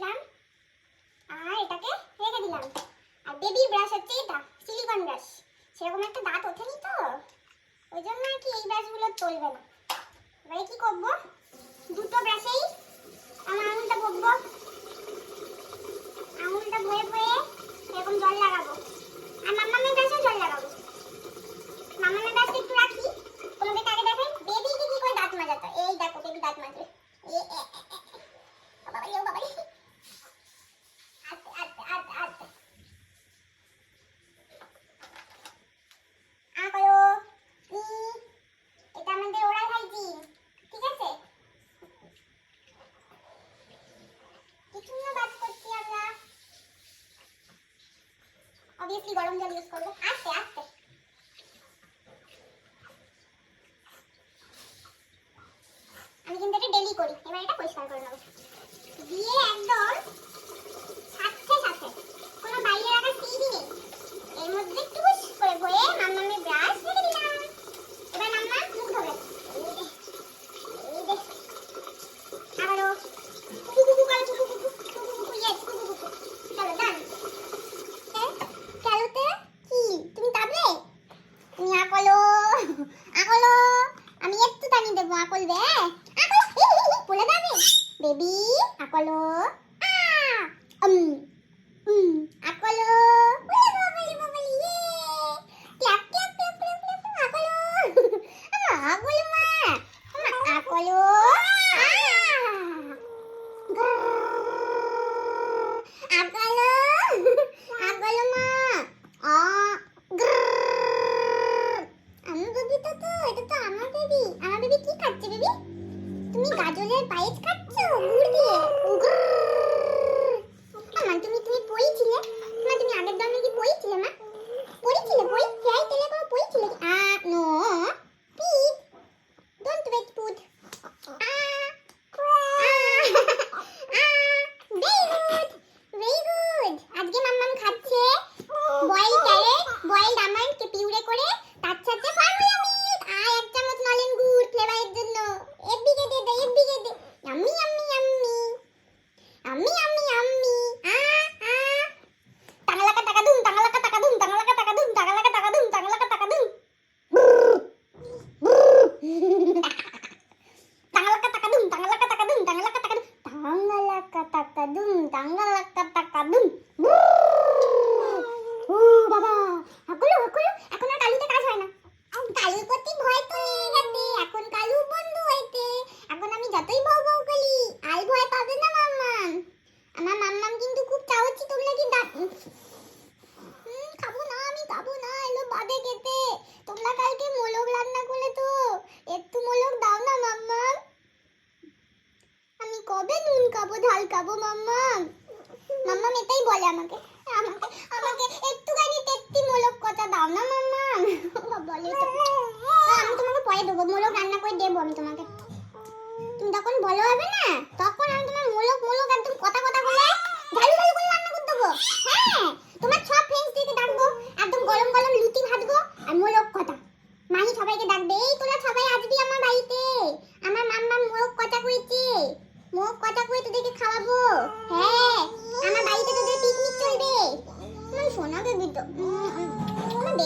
দিলাম। আর এটাকে রেখে দিলাম। আর বেবি ব্রাশ হচ্ছে এটা সিলিকন ব্রাশ সেরকম একটা দাঁত ওঠেনি তো। ওই জন্য আর কি এই ব্রাশগুলো চলবে না। এবারে কি করব? দুটো ব্রাশেই আমার আঙুলটা ভোগবো অবভিয়াসলি গরম জল ইউজ করব। আস্তে আস্তে আমি কিন্তু এটা ডেলি করি, এবার এটা পরিষ্কার করে নেব। দিয়ে একদম আকলো? আকলো। আমার বেবি। কি খাচ্ছে বেবি? তুমি গাজরের পায়েস খাচ্ছ? kadum tanggal kata kadum এটাই বলে আমাকে। আমাকে আমাকে একটুখানি তেত্তিমূলক কথা দাও না, মাম্মা। বলে তো আমি তোমাকে পরে দেবো, মোলক রান্না করে দেবো আমি তোমাকে। তুমি তখন বলো হবে না? তখন আমি তোমার মোলক মোলক একদম কথা কথা বলে ঝালু ঝালু করে রান্না করে দেবো। হ্যাঁ তোমার সব ফ্রেন্ডস দিকে ডাকবো একদম গরম গরম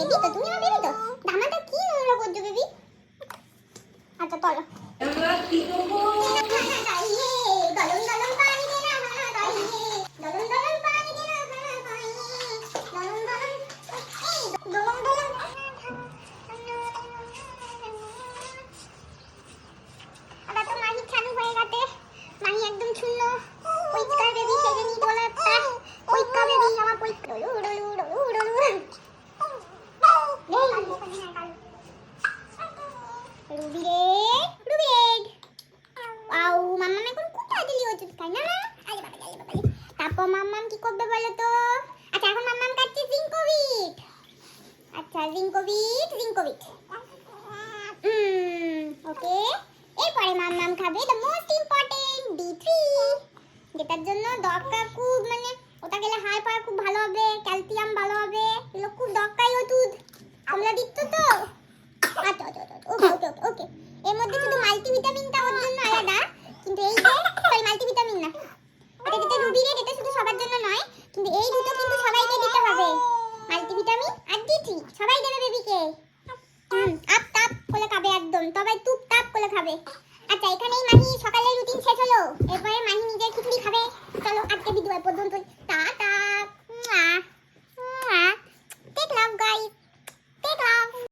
Quítate tú. মাম্মাম কি করবে বলো তো? আচ্ছা এখন মাম্মাম কাটছে জিঙ্কোভিট আচ্ছা জিঙ্কোভিট জিঙ্কোভিট ওকে। এরপরে মাম্মাম খাবে the most important D three যেটার জন্য দরকার খুব মানে ওটা গেলে হাই পাওয়ার খুব ভালো হবে, ক্যালসিয়াম ভালো হবে, এগুলো খুব দরকারই হতো